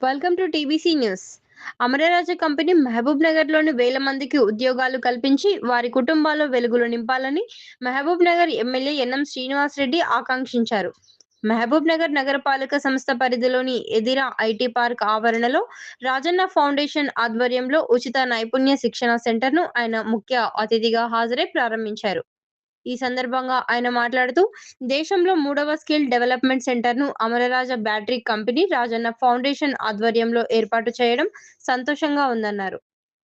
Welcome to TBC news Amara Raja company Mahabub నగర్లోని వేల మందికి ఉద్యోగాలు కల్పించి వారి కుటుంబాల్లో వెలుగులు నింపాలని Mahabubnagar MLA NM Srinivas Reddy ఆకాంక్షించారు. మహబూబ్ నగర్ నగరపాలక సంస్థ పరిధిలోని ఎదిరా ఐటీ పార్క్ ఆవరణలో రాజన్న ఫౌండేషన్ ఆధ్వర్యంలో ఉచిత నైపుణ్య శిక్షణ సెంటర్ను ఆయన ముఖ్య అతిథిగా హాజరై ప్రారంభించారు. ఈ సందర్భంగా ఆయన మాట్లాడుతూ దేశంలో మూడవ స్కిల్ డెవలప్మెంట్ సెంటర్ను Amara Raja battery company Rajanna foundation ఆధ్వర్యంలో ఏర్పాటు చేయడం సంతోషంగా ఉందన్నారు.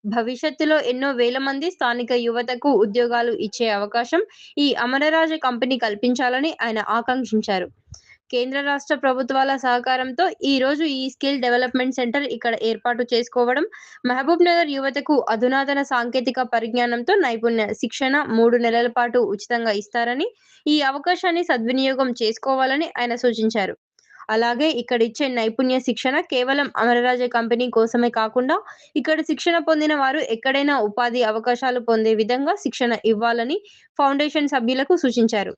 భవిష్యత్తులో ఎన్నో వేల మంది స్థానిక యువతకు ఉద్యోగాలు ఇచ్చే అవకాశం ఈ అమరరాజ కంపెనీ కల్పించాలని ఆయన ఆకాంక్షించారు. కేంద్ర రాష్ట్ర ప్రభుత్వాల సహకారంతో ఈ రోజు ఈ స్కిల్ డెవలప్మెంట్ సెంటర్ ఇక్కడ ఏర్పాటు చేసుకోవడం మహబూబ్ నగర్ యువతకు అధునాతన సాంకేతిక పరిజ్ఞానంతో నైపుణ్య శిక్షణ మూడు నెలల పాటు ఉచితంగా ఇస్తారని ఈ అవకాశాన్ని సద్వినియోగం చేసుకోవాలని ఆయన సూచించారు. అలాగే ఇక్కడ ఇచ్చే నైపుణ్య శిక్షణ కేవలం అమరరాజ కంపెనీ కోసమే కాకుండా ఇక్కడ శిక్షణ పొందిన వారు ఎక్కడైనా ఉపాధి అవకాశాలు పొందే విధంగా శిక్షణ ఇవ్వాలని ఫౌండేషన్ సభ్యులకు సూచించారు.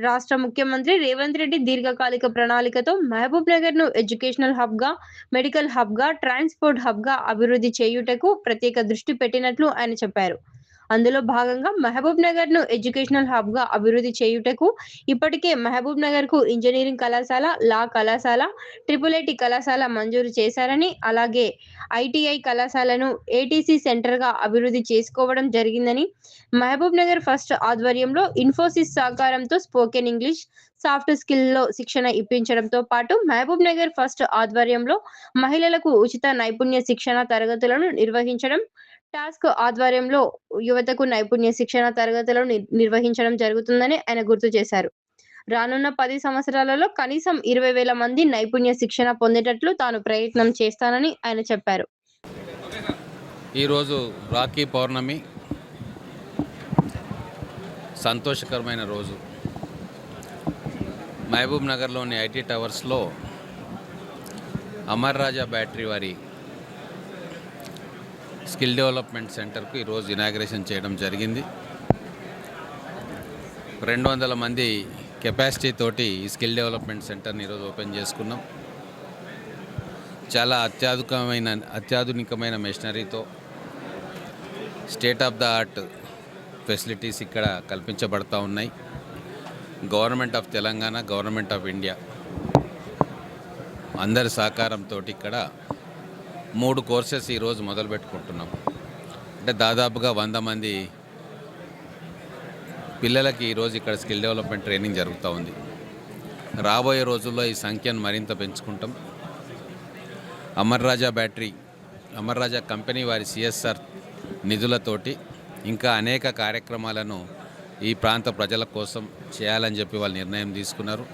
రాష్ట్ర ముఖ్యమంత్రి రేవంత్ రెడ్డి దీర్ఘకాలిక ప్రణాళికతో మహబూబ్ నగర్ను ఎడ్యుకేషనల్ హబ్గా మెడికల్ హబ్గా ట్రాన్స్పోర్ట్ హబ్గా అభివృద్ధి చేయుటకు ప్రత్యేక దృష్టి పెట్టినట్లు ఆయన చెప్పారు. అందులో భాగంగా మహబూబ్ నగర్ను ఎడ్యుకేషనల్ హబ్గా అభివృద్ధి చేయుటకు ఇప్పటికే మహబూబ్ నగర్కు ఇంజనీరింగ్ కళాశాల లా కళాశాల ట్రిపుల్ ఐటి కళాశాల మంజూరు చేశారని అలాగే ఐటీఐ కళాశాలను ఏటీసీ సెంటర్గా అభివృద్ధి చేసుకోవడం జరిగిందని మహబూబ్ నగర్ ఫస్ట్ ఆధ్వర్యంలో ఇన్ఫోసిస్ సహకారంతో స్పోకెన్ ఇంగ్లీష్ సాఫ్ట్ స్కిల్లో శిక్షణ ఇప్పించడంతో పాటు మహబూబ్ నగర్ ఫస్ట్ ఆధ్వర్యంలో మహిళలకు ఉచిత నైపుణ్య శిక్షణ తరగతులను నిర్వహించడం టాస్క్ ఆధ్వర్యంలో యువతకు నైపుణ్య శిక్షణ తరగతులను నిర్వహించడం జరుగుతుందని ఆయన గుర్తు చేశారు. రానున్న పది సంవత్సరాలలో కనీసం ఇరవై వేల మంది నైపుణ్య శిక్షణ పొందేటట్లు తాను ప్రయత్నం చేస్తానని ఆయన చెప్పారు. ఈరోజు రాఖీ పౌర్ణమి. సంతోషకరమైన రోజు. మహబూబ్ నగర్లోని ఐటీ టవర్స్లో అమర్ రాజా బ్యాటరీ వారి స్కిల్ డెవలప్మెంట్ సెంటర్కు ఈరోజు ఇనాగ్రేషన్ చేయడం జరిగింది. రెండు వందల మంది కెపాసిటీ తోటి ఈ స్కిల్ డెవలప్మెంట్ సెంటర్ని ఈరోజు ఓపెన్ చేసుకున్నాం. చాలా అత్యాధునికమైన అత్యాధునికమైన మెషినరీతో state of the art facilities ఇక్కడ కల్పించబడతా ఉన్నాయి. Government of Telangana government of India అందరి సహకారంతో ఇక్కడ మూడు కోర్సెస్ ఈరోజు మొదలు పెట్టుకుంటున్నాం అంటే దాదాపుగా వంద మంది పిల్లలకి ఈరోజు ఇక్కడ స్కిల్ డెవలప్మెంట్ ట్రైనింగ్ జరుగుతూ ఉంది. రాబోయే రోజుల్లో ఈ సంఖ్యను మరింత పెంచుకుంటాం. అమర్ రాజా బ్యాటరీ అమర్ రాజా కంపెనీ వారి సిఎస్ఆర్ నిధులతోటి ఇంకా అనేక కార్యక్రమాలను ఈ ప్రాంత ప్రజల కోసం చేయాలని చెప్పి వాళ్ళు నిర్ణయం తీసుకున్నారు.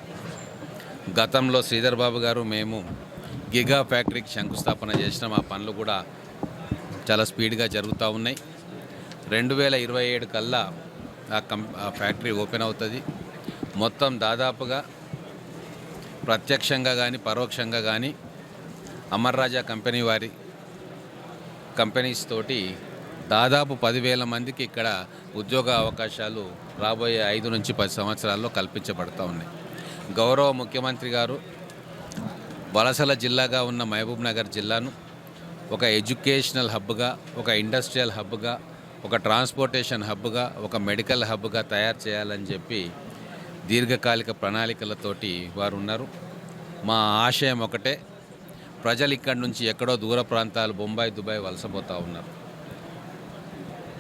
గతంలో శ్రీధర్ బాబు గారు మేము గిగా ఫ్యాక్టరీకి శంకుస్థాపన చేసిన మా పనులు కూడా చాలా స్పీడ్గా జరుగుతూ ఉన్నాయి. రెండు వేల ఇరవై ఏడు కల్లా ఆ కం ఆ ఫ్యాక్టరీ ఓపెన్ అవుతుంది. మొత్తం దాదాపుగా ప్రత్యక్షంగా కానీ పరోక్షంగా కానీ అమర్ రాజా కంపెనీ వారి కంపెనీస్ తోటి దాదాపు పదివేల మందికి ఇక్కడ ఉద్యోగ అవకాశాలు రాబోయే ఐదు నుంచి పది సంవత్సరాల్లో కల్పించబడతా ఉన్నాయి. గౌరవ ముఖ్యమంత్రి గారు వలసల జిల్లాగా ఉన్న మహబూబ్ నగర్ జిల్లాను ఒక ఎడ్యుకేషనల్ హబ్గా ఒక ఇండస్ట్రియల్ హబ్గా ఒక ట్రాన్స్పోర్టేషన్ హబ్గా ఒక మెడికల్ హబ్గా తయారు చేయాలని చెప్పి దీర్ఘకాలిక ప్రణాళికలతోటి వారు ఉన్నారు మా ఆశయం ఒకటే ప్రజలు ఇక్కడి నుంచి ఎక్కడో దూర ప్రాంతాలు బొంబాయి దుబాయ్ వలసపోతూ ఉన్నారు.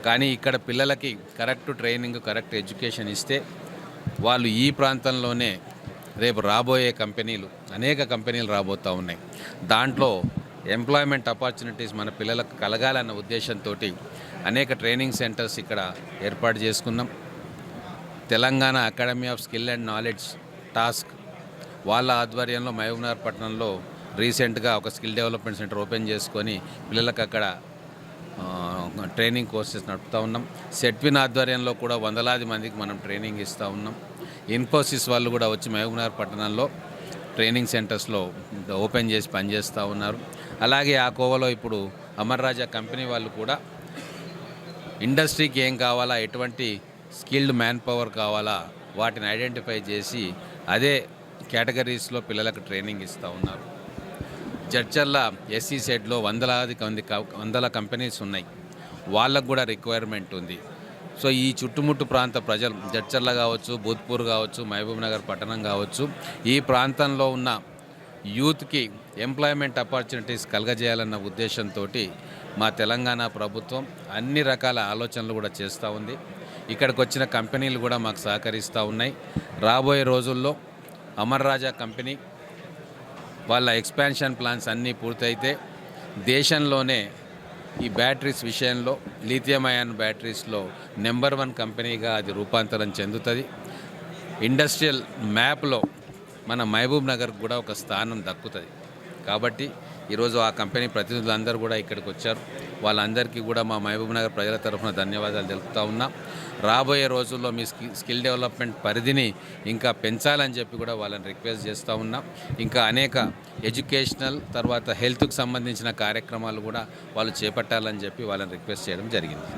కానీ ఇక్కడ పిల్లలకి కరెక్ట్ ట్రైనింగ్ కరెక్ట్ ఎడ్యుకేషన్ ఇస్తే వాళ్ళు ఈ ప్రాంతంలోనే రేపు రాబోయే కంపెనీలు అనేక కంపెనీలు రాబోతూ ఉన్నాయి. దాంట్లో ఎంప్లాయ్మెంట్ ఆపర్చునిటీస్ మన పిల్లలకు కలగాలన్న ఉద్దేశంతో అనేక ట్రైనింగ్ సెంటర్స్ ఇక్కడ ఏర్పాటు చేసుకున్నాం. Telangana academy of skill and knowledge TASK వాళ్ళ ఆధ్వర్యంలో మహబూబ్నగర్ పట్టణంలో రీసెంట్గా ఒక స్కిల్ డెవలప్మెంట్ సెంటర్ ఓపెన్ చేసుకొని పిల్లలకు అక్కడ ట్రైనింగ్ కోర్సెస్ నడుపుతూ ఉన్నాం. సెట్విన్ ఆధ్వర్యంలో కూడా వందలాది మందికి మనం ట్రైనింగ్ ఇస్తూ ఉన్నాం. ఇన్ఫోసిస్ వాళ్ళు కూడా వచ్చి మహబూబ్నగర్ పట్టణంలో ట్రైనింగ్ సెంటర్స్లో ఓపెన్ చేసి పనిచేస్తూ ఉన్నారు. అలాగే ఆ కోవలో ఇప్పుడు అమర్ రాజా కంపెనీ వాళ్ళు కూడా ఇండస్ట్రీకి ఏం కావాలా ఎటువంటి స్కిల్డ్ మ్యాన్ పవర్ కావాలా వాటిని ఐడెంటిఫై చేసి అదే కేటగిరీస్లో పిల్లలకు ట్రైనింగ్ ఇస్తూ ఉన్నారు. జడ్చర్ల ఎస్సీ సెట్లో వందలాది మంది వందల కంపెనీస్ ఉన్నాయి. వాళ్ళకు కూడా రిక్వైర్మెంట్ ఉంది. సో ఈ చుట్టుముట్టు ప్రాంత ప్రజలు జడ్చర్ల కావచ్చు భూత్పూర్ కావచ్చు మహబూబ్ నగర్ పట్టణం కావచ్చు ఈ ప్రాంతంలో ఉన్న యూత్కి ఎంప్లాయ్మెంట్ ఆపర్చునిటీస్ కలగజేయాలన్న ఉద్దేశంతో మా తెలంగాణ ప్రభుత్వం అన్ని రకాల ఆలోచనలు కూడా చేస్తూ ఉంది. ఇక్కడికి వచ్చిన కంపెనీలు కూడా మాకు సహకరిస్తూ ఉన్నాయి. రాబోయే రోజుల్లో అమర్ రాజా కంపెనీ వాళ్ళ ఎక్స్పాన్షన్ ప్లాన్స్ అన్నీ పూర్తయితే దేశంలోనే ఈ బ్యాటరీస్ విషయంలో లిథియం అయాన్ బ్యాటరీస్లో నెంబర్ వన్ కంపెనీగా అది రూపాంతరం చెందుతుంది. ఇండస్ట్రియల్ మ్యాప్లో మన మహబూబ్ నగర్ కూడా ఒక స్థానం దక్కుతుంది. కాబట్టి ఈరోజు ఆ కంపెనీ ప్రతినిధులందరూ కూడా ఇక్కడికి వచ్చారు వాళ్ళందరికీ కూడా మా మహబూబ్ నగర్ ప్రజల తరఫున ధన్యవాదాలు తెలుపుతా ఉన్నా. రాబోయే రోజుల్లో మీ స్కి స్కిల్ డెవలప్మెంట్ పరిధిని ఇంకా పెంచాలని చెప్పి కూడా వాళ్ళని రిక్వెస్ట్ చేస్తూ ఉన్నాం. ఇంకా అనేక ఎడ్యుకేషనల్ తర్వాత హెల్త్కు సంబంధించిన కార్యక్రమాలు కూడా వాళ్ళు చేపట్టాలని చెప్పి వాళ్ళని రిక్వెస్ట్ చేయడం జరిగింది.